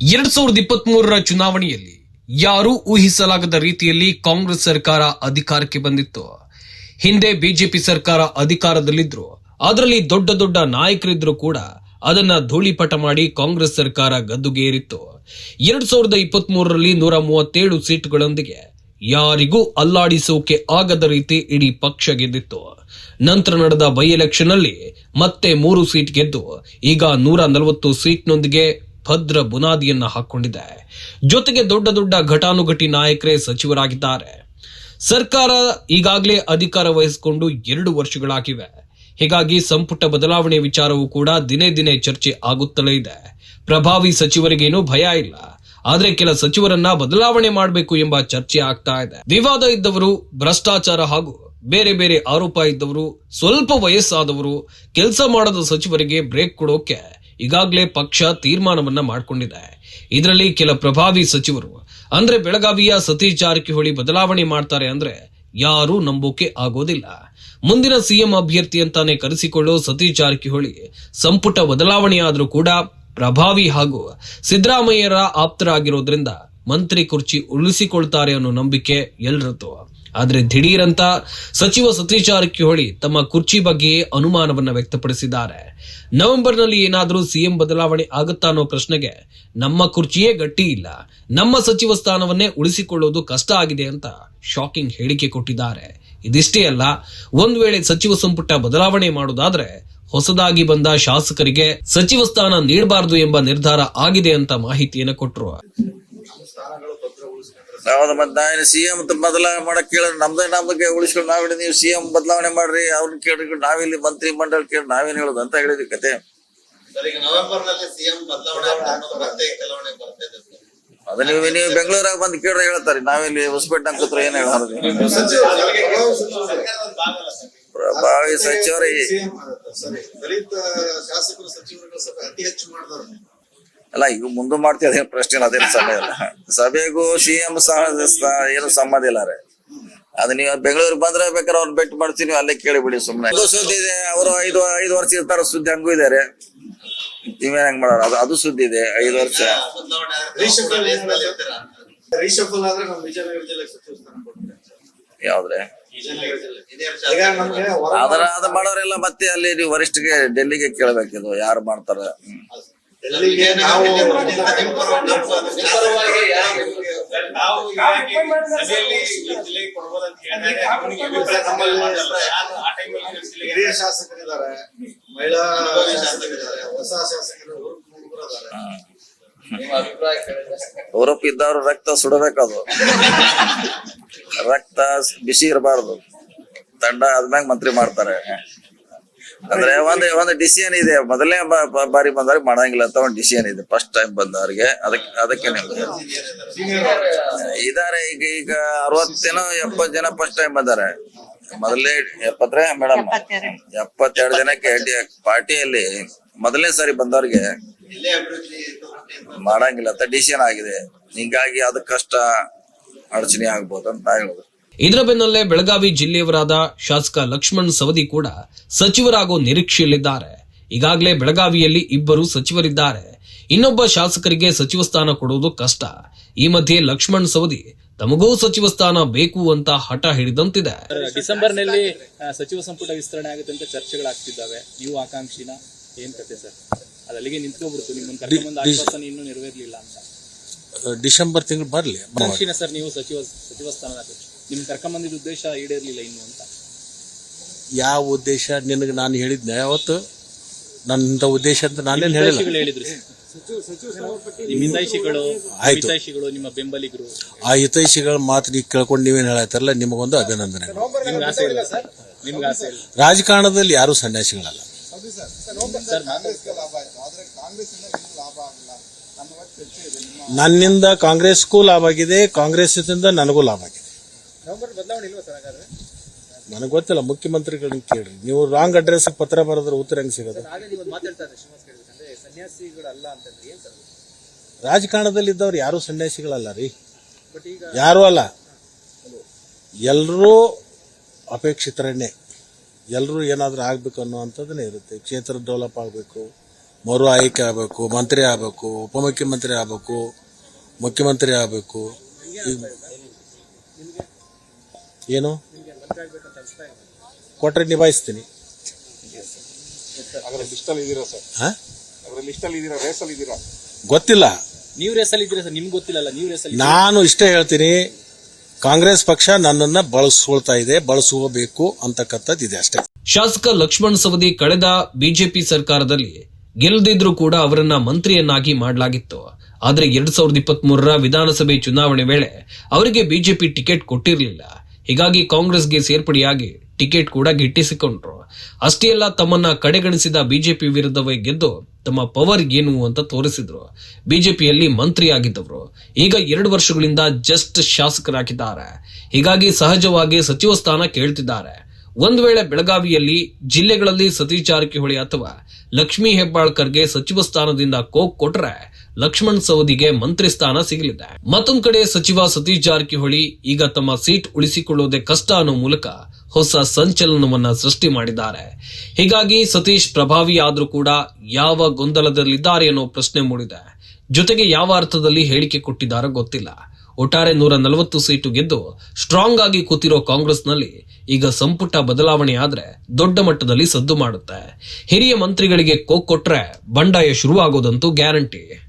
ಎರಡ್ ಸಾವಿರದ ಇಪ್ಪತ್ತ್ ಮೂರರ ಚುನಾವಣೆಯಲ್ಲಿ ಯಾರೂ ಊಹಿಸಲಾಗದ ರೀತಿಯಲ್ಲಿ ಕಾಂಗ್ರೆಸ್ ಸರ್ಕಾರ ಅಧಿಕಾರಕ್ಕೆ ಬಂದಿತ್ತು. ಹಿಂದೆ ಬಿಜೆಪಿ ಸರ್ಕಾರ ಅಧಿಕಾರದಲ್ಲಿದ್ರು. ಅದರಲ್ಲಿ ದೊಡ್ಡ ದೊಡ್ಡ ನಾಯಕರಿದ್ರು ಕೂಡ ಅದನ್ನ ಧೂಳಿಪಟ ಮಾಡಿ ಕಾಂಗ್ರೆಸ್ ಸರ್ಕಾರ ಗದ್ದುಗೇರಿತ್ತು ಎರಡ್ ಸಾವಿರದ ಇಪ್ಪತ್ತ್ ಮೂರರಲ್ಲಿ ನೂರ ಮೂವತ್ತೇಳು ಸೀಟ್ಗಳೊಂದಿಗೆ ಯಾರಿಗೂ ಅಲ್ಲಾಡಿಸೋಕೆ ಆಗದ ರೀತಿ ಇಡೀ ಪಕ್ಷ ಗೆದ್ದಿತ್ತು. ನಂತರ ನಡೆದ ಬೈ ಎಲೆಕ್ಷನ್ ಅಲ್ಲಿ ಮತ್ತೆ ಮೂರು ಸೀಟ್ ಗೆದ್ದು ಈಗ ನೂರ ನಲವತ್ತು ಸೀಟ್ನೊಂದಿಗೆ ಭದ್ರ ಬುನಾದಿಯನ್ನ ಹಾಕೊಂಡಿದೆ. ಜೊತೆಗೆ ದೊಡ್ಡ ದೊಡ್ಡ ಘಟಾನುಘಟಿ ನಾಯಕರೇ ಸಚಿವರಾಗಿದ್ದಾರೆ. ಸರ್ಕಾರ ಈಗಾಗಲೇ ಅಧಿಕಾರ ವಹಿಸಿಕೊಂಡು ಎರಡು ವರ್ಷಗಳಾಗಿವೆ. ಹೀಗಾಗಿ ಸಂಪುಟ ಬದಲಾವಣೆ ವಿಚಾರವೂ ಕೂಡ ದಿನೇ ದಿನೇ ಚರ್ಚೆ ಆಗುತ್ತಲೇ ಇದೆ. ಪ್ರಭಾವಿ ಸಚಿವರಿಗೇನು ಭಯ ಇಲ್ಲ. ಆದ್ರೆ ಕೆಲ ಸಚಿವರನ್ನ ಬದಲಾವಣೆ ಮಾಡಬೇಕು ಎಂಬ ಚರ್ಚೆ ಆಗ್ತಾ ಇದೆ. ವಿವಾದ ಇದ್ದವರು, ಭ್ರಷ್ಟಾಚಾರ ಹಾಗೂ ಬೇರೆ ಬೇರೆ ಆರೋಪ ಇದ್ದವರು, ಸ್ವಲ್ಪ ವಯಸ್ಸಾದವರು, ಕೆಲಸ ಮಾಡದ ಸಚಿವರಿಗೆ ಬ್ರೇಕ್ ಕೊಡೋಕೆ ಈಗಾಗಲೇ ಪಕ್ಷ ತೀರ್ಮಾನವನ್ನ ಮಾಡಿಕೊಂಡಿದೆ. ಇದರಲ್ಲಿ ಕೆಲ ಪ್ರಭಾವಿ ಸಚಿವರು, ಅಂದ್ರೆ ಬೆಳಗಾವಿಯ ಸತೀಶ್ ಜಾರಕಿಹೊಳಿ ಬದಲಾವಣೆ ಮಾಡ್ತಾರೆ ಅಂದ್ರೆ ಯಾರೂ ನಂಬೋಕೆ ಆಗೋದಿಲ್ಲ. ಮುಂದಿನ ಸಿಎಂ ಅಭ್ಯರ್ಥಿ ಅಂತಾನೆ ಕರೆಸಿಕೊಳ್ಳೋ ಸತೀಶ್ ಜಾರಕಿಹೊಳಿ ಸಂಪುಟ ಬದಲಾವಣೆಯಾದರೂ ಕೂಡ ಪ್ರಭಾವಿ ಹಾಗೂ ಸಿದ್ದರಾಮಯ್ಯರ ಆಪ್ತರಾಗಿರೋದ್ರಿಂದ ಮಂತ್ರಿ ಕುರ್ಚಿ ಉಳಿಸಿಕೊಳ್ತಾರೆ ಅನ್ನೋ ನಂಬಿಕೆ ಎಲ್ರದ್ದು. ಆದ್ರೆ ದಿಢೀರಂತ ಸಚಿವ ಸತೀಶ್ ಜಾರಕಿಹೊಳಿ ತಮ್ಮ ಕುರ್ಚಿ ಬಗ್ಗೆ ಅನುಮಾನವನ್ನ ವ್ಯಕ್ತಪಡಿಸಿದ್ದಾರೆ. ನವೆಂಬರ್ನಲ್ಲಿ ಏನಾದರೂ ಸಿಎಂ ಬದಲಾವಣೆ ಆಗುತ್ತಾ ಅನ್ನೋ ಪ್ರಶ್ನೆಗೆ ನಮ್ಮ ಕುರ್ಚಿಯೇ ಗಟ್ಟಿ ಇಲ್ಲ. ನಮ್ಮ ಸಚಿವ ಸ್ಥಾನವನ್ನೇ ಉಳಿಸಿಕೊಳ್ಳೋದು ಕಷ್ಟ ಆಗಿದೆ ಅಂತ ಶಾಕಿಂಗ್ ಹೇಳಿಕೆ ಕೊಟ್ಟಿದ್ದಾರೆ. ಇದಿಷ್ಟೇ ಅಲ್ಲ, ಒಂದ್ ವೇಳೆ ಸಚಿವ ಸಂಪುಟ ಬದಲಾವಣೆ ಮಾಡೋದಾದ್ರೆ ಹೊಸದಾಗಿ ಬಂದ ಶಾಸಕರಿಗೆ ಸಚಿವ ಸ್ಥಾನ ನೀಡಬಾರದು ಎಂಬ ನಿರ್ಧಾರ ಆಗಿದೆ ಅಂತ ಮಾಹಿತಿಯನ್ನು ಕೊಟ್ಟರು ಹೌದು ಮತ್ ನಾನು ಸಿಎಂ ಬದಲಾವಣೆ ಮಾಡಕ್ ಕೇಳ ನಮ್ದೇ ನಮ್ಗೆ ಉಳಿಸ್ಕೊಂಡು ನಾವ್ ನೀವು ಸಿಎಂ ಬದಲಾವಣೆ ಮಾಡ್ರಿ ಅವ್ರನ್ನ ಕೇಳ್ರಿ ನಾವಿಲ್ಲಿ ಮಂತ್ರಿ ಮಂಡಳ ಕೇಳಿ ನಾವೇನ್ ಹೇಳೋದು ಅಂತ ಹೇಳಿದ್ವಿ ಕತೆ. ಅದ ನೀವು ನೀವು ಬೆಂಗಳೂರಾಗ ಬಂದು ಕೇಳ್ರಿ ಹೇಳ್ತಾರೆ. ನಾವಿಲ್ಲಿ ಹೊಸಪೇಟೆ ಕೂತ್ರ ಏನ್ ಹೇಳೋದು ಸರ್ಕಾರದ ಭಾಗ ಅಲ್ಲ ಸರ್. ಪ್ರಭಾವಿ ಸಚಿವರೇ ದಲಿತ ಶಾಸಕರು ಸಚಿವರುಗಳ ಸಭೆ ಅತಿ ಹೆಚ್ಚು ಮಾಡಿದವರು. ಅಲ್ಲ ಈಗ ಮುಂದೆ ಮಾಡ್ತೀವಿ ಅದೇನು ಪ್ರಶ್ನೆ ಇಲ್ಲ ಅದೇನು ಸಮಯ ಇಲ್ಲ. ಸಭೆಗೂ ಸಿಎಂ ಏನು ಸಂಬಂಧ ಇಲ್ಲ ರೀ. ಅದು ನೀವು ಬೆಂಗಳೂರಿಗೆ ಬಂದ್ರೆ ಬೇಕಾದ್ರೆ ಅವ್ರು ಭೇಟಿ ಮಾಡ್ತೀನಿ ನೀವು ಅಲ್ಲೇ ಕೇಳಿಬಿಡಿ ಸುಮ್ಮನೆ ಅದು ಸುದ್ದಿ ಇದೆ ಅವರು ಐದು ಐದು ವರ್ಷ ಇರ್ತಾರ ಸುದ್ದಿ ಹಂಗೂ ಇದಾರೆ ನೀವೇನ ಹೆಂಗ್ ಮಾಡಾರ? ಅದು ಅದು ಸುದ್ದಿ ಇದೆ ಐದು ವರ್ಷ. ಯಾವ್ದ್ರೆ? ಅದರ ಅದು ಮಾಡೋರೆಲ್ಲ ಮತ್ತೆ ಅಲ್ಲಿ ನೀವು ವರಿಷ್ಠಗೆ ಡೆಲ್ಲಿಗೆ ಕೇಳ್ಬೇಕಿದು ಯಾರು ಮಾಡ್ತಾರ. ಹ್ಮ್. ಡೆಲ್ಲಿಗೆ ನಾವು ಹಿರಿಯ ಶಾಸಕರಿದ್ದಾರೆ. ಮಹಿಳಾ ಶಾಸಕರಿದ್ದಾರೆ. ಹೊಸ ಶಾಸಕರು ಯುರೋಪ್ ಇದ್ದವ್ರು ರಕ್ತ ಸುಡಬೇಕದು ರಕ್ತ ಬಿಸಿ ಇರಬಾರ್ದು. ತಂಡ ಆದ್ಮ್ಯಾಗ ಮಂತ್ರಿ ಮಾಡ್ತಾರೆ. ಅಂದ್ರೆ ಒಂದ್ ಒಂದ್ ಡಿಸಿಷನ್ ಇದೆ. ಮೊದಲನೇ ಬಾರಿ ಬಂದವ್ರಿಗೆ ಮಾಡಂಗಿಲ್ಲ ಅಂತ ಒಂದ್ ಡಿಸಿಷನ್ ಇದೆ. ಫಸ್ಟ್ ಟೈಮ್ ಬಂದವ್ರಿಗೆ. ಅದಕ್ಕೆ ಅದಕ್ಕೆ ಇದಾರೆ ಈಗ ಈಗ ಅರವತ್ತೇನೋ ಎಪ್ಪತ್ ಜನ ಫಸ್ಟ್ ಟೈಮ್ ಬಂದಾರೆ. ಮೊದಲೇ ಎಪ್ಪತ್ತರೇ ಮೇಡಮ್ ಎಪ್ಪತ್ತೆರಡು ಜನಕ್ಕೆ ಪಾರ್ಟಿಯಲ್ಲಿ ಮೊದಲನೇ ಸಾರಿ ಬಂದವ್ರಿಗೆ ಮಾಡಂಗಿಲ್ಲ ಅಂತ ಡಿಸಿಷನ್ ಆಗಿದೆ. ಹಿಂಗಾಗಿ ಅದು ಕಷ್ಟ ಅಡಚಣೆ ಆಗ್ಬೋದು ಅಂತ ಹೇಳುದು ಇದರ ಬೆನ್ನಲ್ಲೇ ಬೆಳಗಾವಿ ಜಿಲ್ಲೆಯವರಾದ ಶಾಸಕ ಲಕ್ಷ್ಮಣ್ ಸವದಿ ಕೂಡ ಸಚಿವರಾಗೋ ನಿರೀಕ್ಷೆಯಲ್ಲಿದ್ದಾರೆ. ಈಗಾಗಲೇ ಬೆಳಗಾವಿಯಲ್ಲಿ ಇಬ್ಬರು ಸಚಿವರಿದ್ದಾರೆ. ಇನ್ನೊಬ್ಬ ಶಾಸಕರಿಗೆ ಸಚಿವ ಸ್ಥಾನ ಕೊಡುವುದು ಕಷ್ಟ. ಈ ಮಧ್ಯೆ ಲಕ್ಷ್ಮಣ್ ಸವದಿ ತಮಗೂ ಸಚಿವ ಸ್ಥಾನ ಬೇಕು ಅಂತ ಹಠ ಹಿಡಿದಂತಿದೆ. ಡಿಸೆಂಬರ್ನಲ್ಲಿ ಸಚಿವ ಸಂಪುಟ ವಿಸ್ತರಣೆ ಆಗುತ್ತೆ ಅಂತ ಚರ್ಚೆಗಳಾಗ್ತಿದ್ದಾವೆ. ನೀವು ಆಕಾಂಕ್ಷಿನ ಏನ್ ಕತೆ ಸರ್? ಅದು ಅಲ್ಲಿಗೆ ನಿಂತ್ಕೊಬಿಡ್ತು ನಿಮ್ಮನ್ನ ಆಶ್ವಾಸನೆ ಇನ್ನೂ ನೆರವೇರಲಿಲ್ಲ ಅಂತ. ಡಿಸೆಂಬರ್ ತಿಂಗಳು ಬರಲಿ. ಆಕಾಂಕ್ಷಿನ ಸರ್ ನೀವು ಸಚಿವ ಸಚಿವ ಸ್ಥಾನ ನಿಮ್ ಕರ್ಕೊಂಬಂದಿದ್ದ ಉದ್ದೇಶ ಈಡೇರಲಿಲ್ಲ ಇನ್ನು ಅಂತ? ಯಾವ ಉದ್ದೇಶ? ನಿನಗೆ ನಾನು ಹೇಳಿದ್ನೆ ಯಾವತ್ತು? ನನ್ನ ಉದ್ದೇಶ ಅಂತ ನಾನೇನು ಹೇಳಿಲ್ಲ. ಹಿತೈಷಿಗಳು ಹೇಳಿದ್ರು ನಿಮ್ಮ ಹಿತೈಷಿಗಳು ಆಯ್ತು. ಹಿತೈಷಿಗಳು ನಿಮ್ಮ ಬೆಂಬಲಿಗರು. ಆ ಹಿತೈಷಿಗಳ ಮಾತು ನೀವು ಕೇಳ್ಕೊಂಡು ನೀವೇನು ಹೇಳತ್ತಾರಲ್ಲ ನಿಮಗೊಂದು ಅಭಿನಂದನೆ ನಿಮ್ಗೆ ಆಸೆ ಇಲ್ಲ ಸರ್? ನಿಮ್ಗೆ ಆಸೆ ಇಲ್ಲ? ರಾಜಕಾರಣದಲ್ಲಿ ಯಾರೂ ಸನ್ಯಾಸಿಗಳಲ್ಲ. ಸರ್ ನನ್ನಿಂದ ಕಾಂಗ್ರೆಸ್ಗೂ ಲಾಭ ಆಗಿದೆ ಕಾಂಗ್ರೆಸ್ಸಿಂದ ನನಗೂ ಲಾಭ ಆಗಿದೆ. ನನಗೆ ಗೊತ್ತಿಲ್ಲ ಮುಖ್ಯಮಂತ್ರಿಗಳನ್ನ ಕೇಳ್ರಿ ನೀವು ರಾಂಗ್ ಅಡ್ರೆಸ್ ಪತ್ರ ಬರೆದ್ರೆ ಉತ್ತರ ಹೆಂಗ್ ಸಿಗೋದು ರಾಜಕಾರಣದಲ್ಲಿ ಇದ್ದವ್ರು ಯಾರು ಸನ್ಯಾಸಿಗಳಲ್ಲ ರೀ. ಯಾರು ಅಲ್ಲ. ಎಲ್ಲರೂ ಅಪೇಕ್ಷಿತರನ್ನೇ ಎಲ್ಲರೂ ಏನಾದರೂ ಆಗ್ಬೇಕು ಅನ್ನುವಂಥದ್ದನ್ನೇ ಇರುತ್ತೆ. ಕ್ಷೇತ್ರ ಡೆವಲಪ್ ಆಗಬೇಕು ಮರು ಆಯ್ಕೆ ಆಗಬೇಕು ಮಂತ್ರಿ ಆಗಬೇಕು ಉಪಮುಖ್ಯಮಂತ್ರಿ ಆಗಬೇಕು ಮುಖ್ಯಮಂತ್ರಿ ಆಗಬೇಕು. ಏನು? ಕೊಟ್ರೆ ನಿಭಾಯಿಸ್ತೀನಿ. ಗೊತ್ತಿಲ್ಲ. ನೀವು ರೇಸಲ್ಲಿ ಇದ್ದೀರಾ ಸರ್? ನಿಮ್ಗೆ ಗೊತ್ತಿಲ್ಲಲ್ಲ ನೀವು ರೇಸಲ್ಲಿ ನಾನು ಇಷ್ಟೇ ಹೇಳ್ತೀನಿ ಕಾಂಗ್ರೆಸ್ ಪಕ್ಷ ನನ್ನನ್ನ ಬಳಸ್ಕೊಳ್ತಾ ಇದೆ ಬಳಸುವಬೇಕು ಅಂತಕ್ಕಂಥದ್ದು ಇದೆ ಅಷ್ಟೇ. ಶಾಸಕ ಲಕ್ಷ್ಮಣ್ ಸವದಿ ಕಳೆದ ಬಿಜೆಪಿ ಸರ್ಕಾರದಲ್ಲಿ ಗೆಲ್ಲದಿದ್ರು ಕೂಡ ಅವರನ್ನ ಮಂತ್ರಿಯನ್ನಾಗಿ ಮಾಡಲಾಗಿತ್ತು. ಆದ್ರೆ ಎರಡ್ ಸಾವಿರದ ಇಪ್ಪತ್ತ್ ಮೂರರ ವಿಧಾನಸಭೆ ಚುನಾವಣೆ ವೇಳೆ ಅವರಿಗೆ ಬಿಜೆಪಿ ಟಿಕೆಟ್ ಕೊಟ್ಟಿರಲಿಲ್ಲ. ಹೀಗಾಗಿ ಕಾಂಗ್ರೆಸ್ಗೆ ಸೇರ್ಪಡೆಯಾಗಿ ಟಿಕೆಟ್ ಕೂಡ ಗಿಟ್ಟಿಸಿಕೊಂಡ್ರು. ಅಷ್ಟೇ ಅಲ್ಲ, ತಮ್ಮನ್ನ ಕಡೆಗಣಿಸಿದ ಬಿಜೆಪಿ ವಿರುದ್ಧವೇ ಗೆದ್ದು ತಮ್ಮ ಪವರ್ ಏನು ಅಂತ ತೋರಿಸಿದ್ರು. ಬಿಜೆಪಿಯಲ್ಲಿ ಮಂತ್ರಿಯಾಗಿದ್ದವರು. ಈಗ ಎರಡು ವರ್ಷಗಳಿಂದ ಜಸ್ಟ್ ಶಾಸಕರಾಗಿದ್ದಾರೆ. ಹೀಗಾಗಿ ಸಹಜವಾಗಿ ಸಚಿವ ಸ್ಥಾನ ಕೇಳ್ತಿದ್ದಾರೆ. ಒಂದು ವೇಳೆ ಬೆಳಗಾವಿಯಲ್ಲಿ ಜಿಲ್ಲೆಗಳಲ್ಲಿ ಸತೀಶ್ ಜಾರಕಿಹೊಳಿ ಅಥವಾ ಲಕ್ಷ್ಮೀ ಹೆಬ್ಬಾಳ್ಕರ್ಗೆ ಸಚಿವ ಸ್ಥಾನದಿಂದ ಕೋಕ್ ಕೊಟ್ರೆ ಲಕ್ಷ್ಮಣ್ ಸವದಿಗೆ ಮಂತ್ರಿ ಸ್ಥಾನ ಸಿಗಲಿದೆ. ಮತ್ತೊಂದು ಕಡೆ ಸಚಿವ ಸತೀಶ್ ಜಾರಕಿಹೊಳಿ ಈಗ ತಮ್ಮ ಸೀಟ್ ಉಳಿಸಿಕೊಳ್ಳುವುದೇ ಕಷ್ಟ ಅನ್ನೋ ಮೂಲಕ ಹೊಸ ಸಂಚಲನವನ್ನ ಸೃಷ್ಟಿ ಮಾಡಿದ್ದಾರೆ. ಹೀಗಾಗಿ ಸತೀಶ್ ಪ್ರಭಾವಿ ಆದರೂ ಕೂಡ ಯಾವ ಗೊಂದಲದಲ್ಲಿದ್ದಾರೆ ಅನ್ನೋ ಪ್ರಶ್ನೆ ಮೂಡಿದೆ. ಜೊತೆಗೆ ಯಾವ ಅರ್ಥದಲ್ಲಿ ಹೇಳಿಕೆ ಕೊಟ್ಟಿದ್ದಾರೋ ಗೊತ್ತಿಲ್ಲ. ಒಟ್ಟಾರೆ ನೂರ ನಲವತ್ತು ಸೀಟು ಗೆದ್ದು ಸ್ಟ್ರಾಂಗ್ ಆಗಿ ಕೂತಿರೋ ಕಾಂಗ್ರೆಸ್ನಲ್ಲಿ ಈಗ ಸಂಪುಟ ಬದಲಾವಣೆ ಆದ್ರೆ ದೊಡ್ಡ ಮಟ್ಟದಲ್ಲಿ ಸದ್ದು ಮಾಡುತ್ತೆ. ಹಿರಿಯ ಮಂತ್ರಿಗಳಿಗೆ ಕೋಕ್ ಕೊಟ್ರೆ ಬಂಡಾಯ ಶುರುವಾಗೋದಂತೂ ಗ್ಯಾರಂಟಿ.